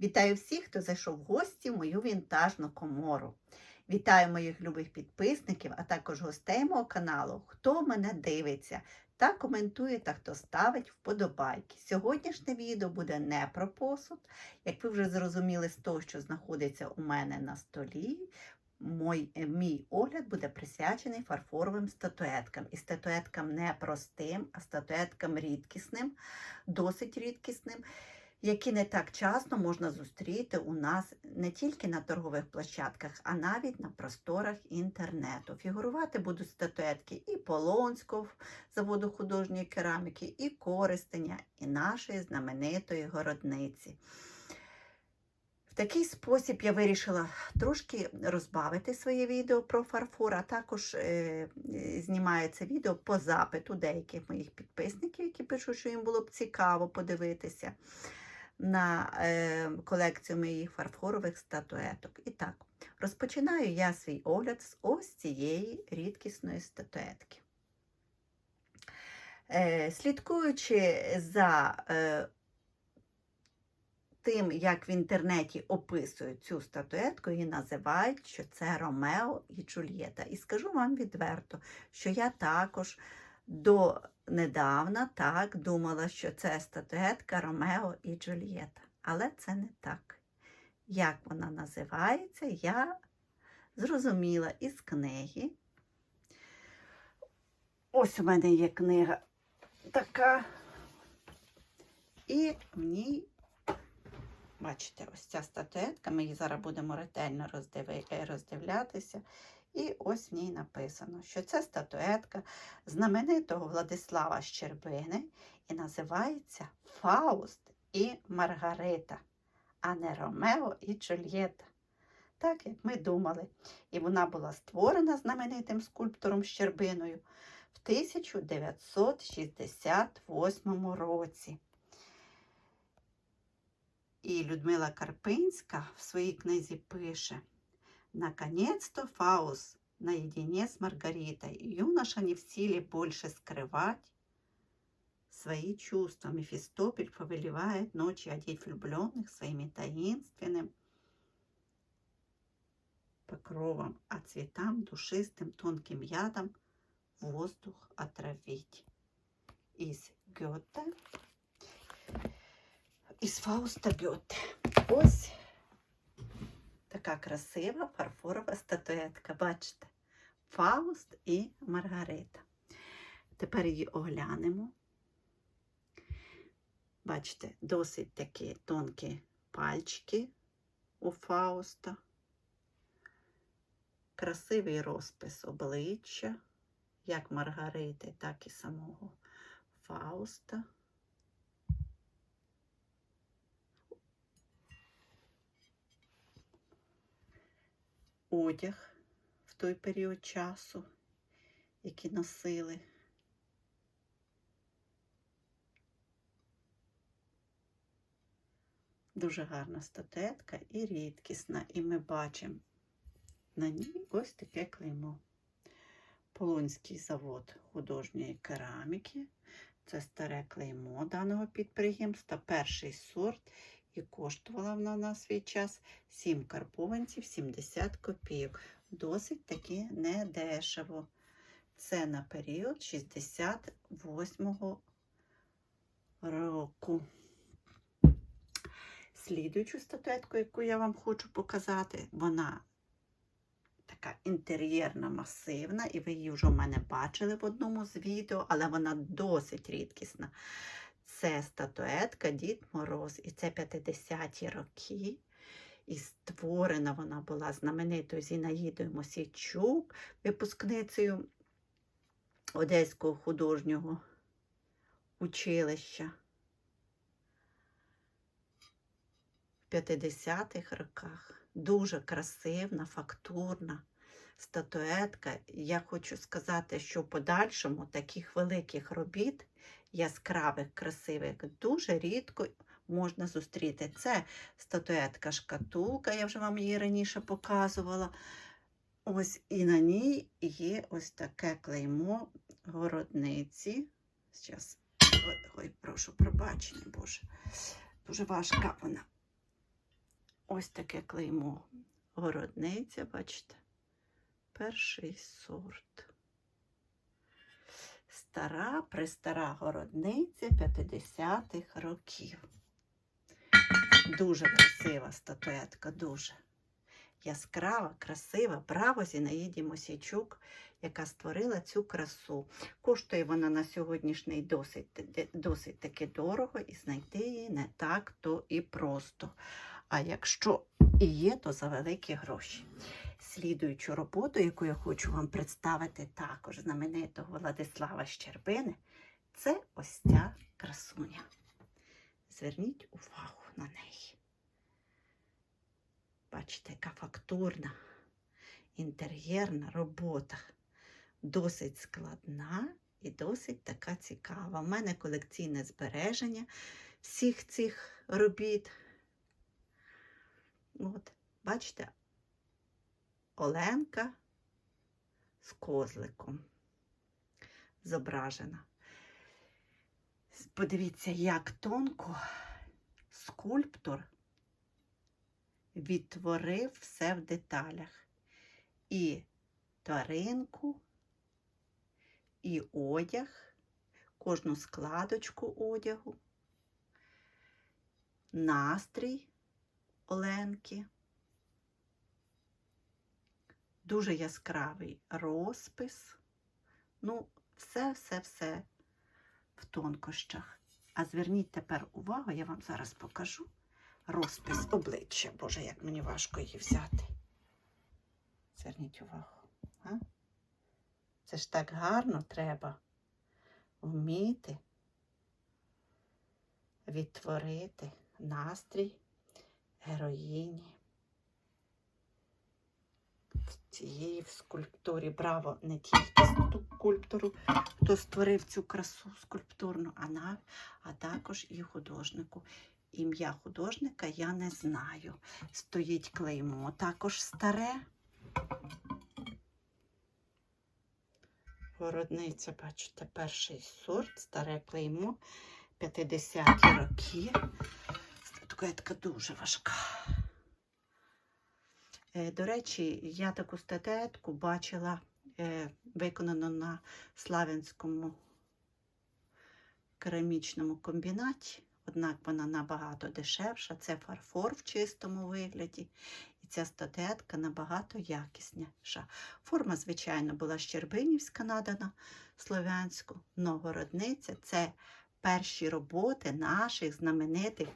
Вітаю всіх, хто зайшов в гості в мою вінтажну комору. Вітаю моїх любих підписників, а також гостей мого каналу, хто мене дивиться та коментує та хто ставить вподобайки. Сьогоднішнє відео буде не про посуд. Як ви вже зрозуміли з того, що знаходиться у мене на столі, мой, е, мій огляд буде присвячений фарфоровим статуеткам. І статуеткам не простим, а статуеткам рідкісним, досить рідкісним які не так часто можна зустріти у нас не тільки на торгових площадках, а навіть на просторах інтернету. Фігурувати будуть статуетки і Полонського заводу художньої кераміки, і Користеня, і нашої знаменитої городниці. В такий спосіб я вирішила трошки розбавити своє відео про фарфор, а також е, знімаю це відео по запиту деяких моїх підписників, які пишуть, що їм було б цікаво подивитися на е, колекцію моїх фарфорових статуеток. І так, розпочинаю я свій огляд з ось цієї рідкісної статуетки. Е, слідкуючи за е, тим, як в інтернеті описують цю статуетку, її називають, що це Ромео і Джульєта. І скажу вам відверто, що я також до недавна так думала, що це статуетка Ромео і Джульєта. Але це не так. Як вона називається, я зрозуміла із книги. Ось у мене є книга така. І в ній, бачите, ось ця статуетка, ми її зараз будемо ретельно роздивлятися. І ось в ній написано, що це статуетка знаменитого Владислава Щербини і називається Фауст і Маргарита, а не Ромео і Джульєта. Так, як ми думали. І вона була створена знаменитим скульптором Щербиною в 1968 році. І Людмила Карпинська в своїй книзі пише. Наконец-то Фаус наедине с Маргаритой. Юноша не в силе больше скрывать свои чувства. Мефистофель повелевает ночью одеть влюбленных своими таинственным покровом, а цветам душистым тонким ядом воздух отравить. Из Гёте, із Фауста Гёте. Ось така красива фарфорова статуетка. Бачите? Фауст і Маргарита. Тепер її оглянемо. Бачите, досить такі тонкі пальчики у Фауста. Красивий розпис обличчя, як Маргарити, так і самого Фауста. Одяг в той період часу, який носили. Дуже гарна статуетка і рідкісна, і ми бачимо на ній ось таке клеймо. Полонський завод художньої кераміки. Це старе клеймо даного підприємства, перший сорт і коштувала вона на свій час 7 карбованців 70 копійок. Досить таки недешево. Це на період 68-го року. Слідуючу статуетку, яку я вам хочу показати, вона така інтер'єрна, масивна, і ви її вже в мене бачили в одному з відео, але вона досить рідкісна. Це статуетка Дід Мороз, і це 50-ті роки. І створена вона була знаменитою Зінаїдою Мосійчук, випускницею Одеського художнього училища в 50-х роках. Дуже красивна, фактурна статуетка. Я хочу сказати, що в подальшому таких великих робіт яскравих, красивих, дуже рідко можна зустріти. Це статуетка шкатулка, я вже вам її раніше показувала. Ось і на ній є ось таке клеймо городниці. Зараз, ой, ой, прошу пробачення, Боже. Дуже важка вона. ось таке клеймо. Городниця, бачите, перший сорт. Стара, престара городниця 50-х років. Дуже красива статуетка, дуже яскрава, красива. Браво Зінаїді Мосійчук, яка створила цю красу. Коштує вона на сьогоднішній досить, досить таки дорого, і знайти її не так то і просто. А якщо і є, то за великі гроші. Слідуючу роботу, яку я хочу вам представити також знаменитого Владислава Щербини, це ось ця красуня. Зверніть увагу на неї. Бачите, яка фактурна, інтер'єрна робота. Досить складна і досить така цікава. У мене колекційне збереження всіх цих робіт. От, бачите, Оленка з козликом зображена. Подивіться, як тонко скульптор відтворив все в деталях. І тваринку, і одяг, кожну складочку одягу, настрій Оленки. Дуже яскравий розпис. Ну, все-все-все в тонкощах. А зверніть тепер увагу, я вам зараз покажу розпис обличчя. Боже, як мені важко її взяти. Зверніть увагу. А? Це ж так гарно треба вміти відтворити настрій героїні цієї скульптурі. Браво не тільки скульптору, хто створив цю красу скульптурну, а, на, а також і художнику. Ім'я художника я не знаю. Стоїть клеймо, також старе. Городниця, бачите, перший сорт, старе клеймо, 50-ті роки. Статуетка дуже важка. Е, До речі, я таку статуетку бачила е, виконану на Славянському керамічному комбінаті, однак вона набагато дешевша. Це фарфор в чистому вигляді. І ця статуетка набагато якісніша. Форма, звичайно, була щербинівська надана слов'янську, Новгородниця це перші роботи наших знаменитих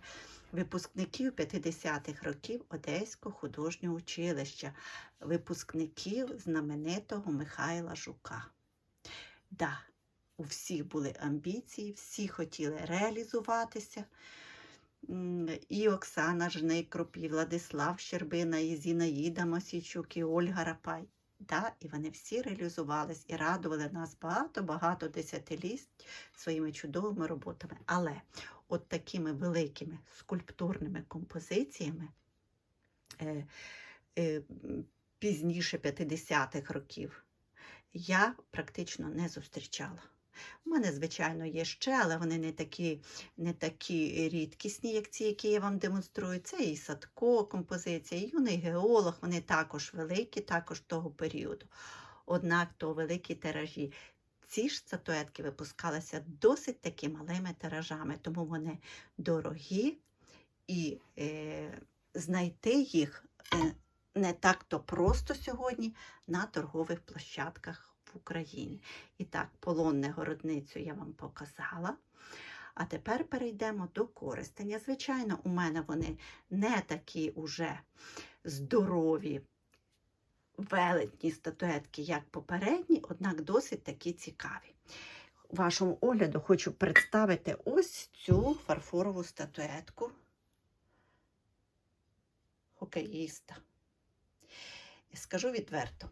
випускників 50-х років Одеського художнього училища, випускників знаменитого Михайла Жука. Да, у всіх були амбіції, всі хотіли реалізуватися. І Оксана Жникроп, і Владислав Щербина, і Зінаїда Мосійчук, і Ольга Рапай. Да, і вони всі реалізувались і радували нас багато-багато десятиліть своїми чудовими роботами. Але от такими великими скульптурними композиціями е, е, пізніше 50-х років я практично не зустрічала. У мене, звичайно, є ще, але вони не такі, не такі рідкісні, як ці, які я вам демонструю. Це і Садко композиція, і юний геолог, вони також великі, також того періоду. Однак то великі тиражі. Ці ж статуетки випускалися досить таки малими тиражами, тому вони дорогі і е, знайти їх е, не так-то просто сьогодні на торгових площадках в Україні. І так, полонне городницю я вам показала. А тепер перейдемо до користення. Звичайно, у мене вони не такі уже здорові, велетні статуетки, як попередні, однак досить такі цікаві. Вашому огляду хочу представити ось цю фарфорову статуетку хокеїста. Скажу відверто,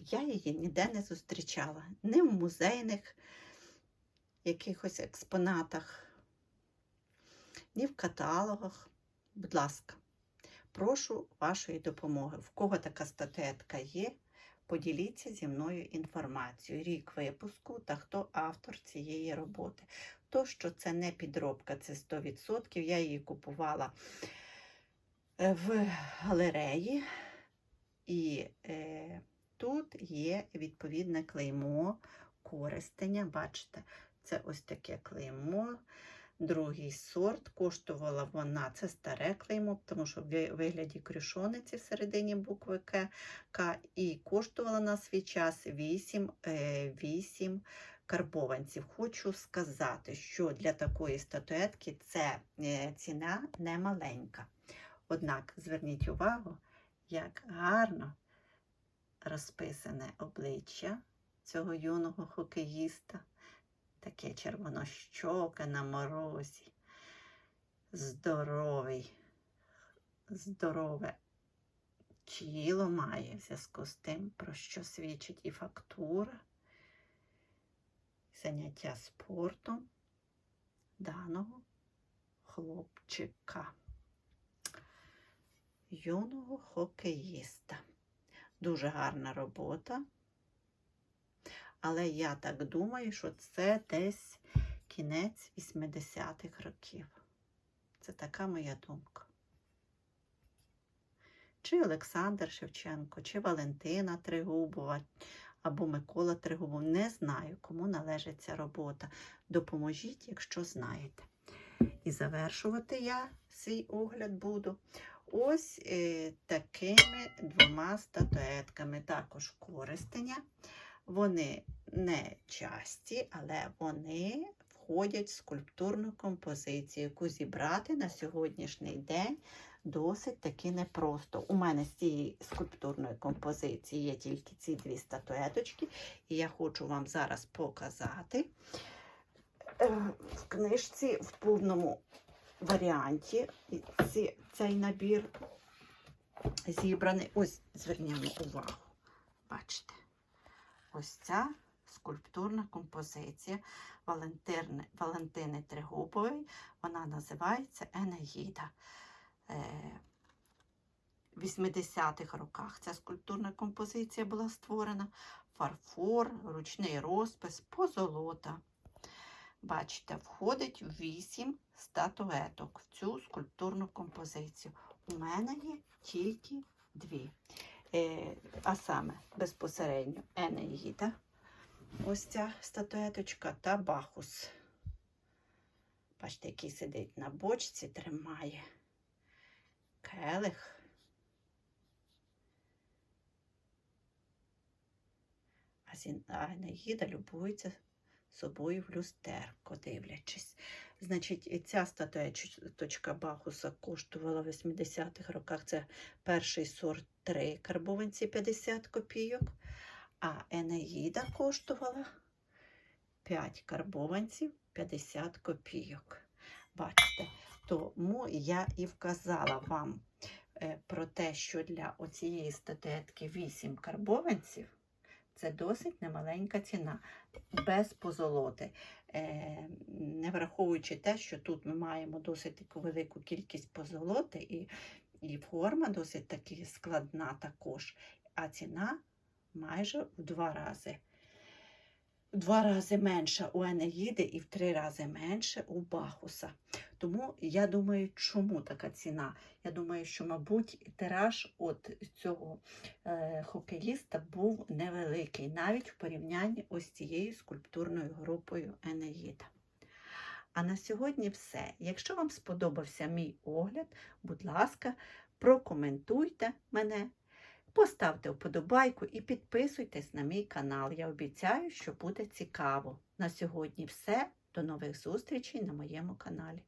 я її ніде не зустрічала, ні в музейних якихось експонатах, ні в каталогах. Будь ласка, прошу вашої допомоги. В кого така статуетка є, поділіться зі мною інформацією, рік випуску та хто автор цієї роботи. То, що це не підробка, це 100%. Я її купувала е, в галереї, і е, тут є відповідне клеймо користення. Бачите, це ось таке клеймо. Другий сорт. Коштувала вона, це старе клеймо, тому що в вигляді крюшониці всередині букви К, К і коштувала на свій час 8, е, 8 карбованців. Хочу сказати, що для такої статуетки це е, ціна не маленька. Однак зверніть увагу, як гарно розписане обличчя цього юного хокеїста. Таке червонощоке на морозі. Здоровий, здорове тіло має в зв'язку з тим, про що свідчить і фактура, заняття спортом даного хлопчика, юного хокеїста. Дуже гарна робота. Але я так думаю, що це десь кінець 80-х років. Це така моя думка. Чи Олександр Шевченко, чи Валентина Тригубова, або Микола Тригубов. Не знаю, кому належить ця робота. Допоможіть, якщо знаєте. І завершувати я свій огляд буду ось е, такими двома статуетками. Також користення. Вони не часті, але вони входять в скульптурну композицію, яку зібрати на сьогоднішній день досить таки непросто. У мене з цієї скульптурної композиції є тільки ці дві статуеточки, і я хочу вам зараз показати е, в книжці в повному варіанті ці, цей набір зібраний. Ось звернімо увагу. Бачите. Ось ця скульптурна композиція Валентини, Валентини Тригубової. Вона називається Енеїда. Е, В 80-х роках ця скульптурна композиція була створена. Фарфор, ручний розпис, позолота. Бачите, входить вісім статуеток в цю скульптурну композицію. У мене є тільки дві. Е, а саме безпосередньо Енеїда, ось ця статуеточка та Бахус. Бачите, який сидить на бочці, тримає келих. А Енеїда любується собою в люстерко, дивлячись. Значить, ця статуеточка Бахуса коштувала в 80-х роках. Це перший сорт 3 карбованці 50 копійок, а Енеїда коштувала 5 карбованців 50 копійок. Бачите, тому я і вказала вам е, про те, що для оцієї статуетки 8 карбованців це досить немаленька ціна, без позолоти. Е, не враховуючи те, що тут ми маємо досить таку велику кількість позолоти, і, і форма досить таки складна також, а ціна майже в два рази. Два рази менша у Енеїди і в три рази менше у Бахуса. Тому я думаю, чому така ціна? Я думаю, що, мабуть, тираж от цього е, хокеїста був невеликий, навіть в порівнянні ось цією скульптурною групою Енеїда. А на сьогодні все. Якщо вам сподобався мій огляд, будь ласка, прокоментуйте мене, поставте вподобайку і підписуйтесь на мій канал. Я обіцяю, що буде цікаво. На сьогодні все. До нових зустрічей на моєму каналі.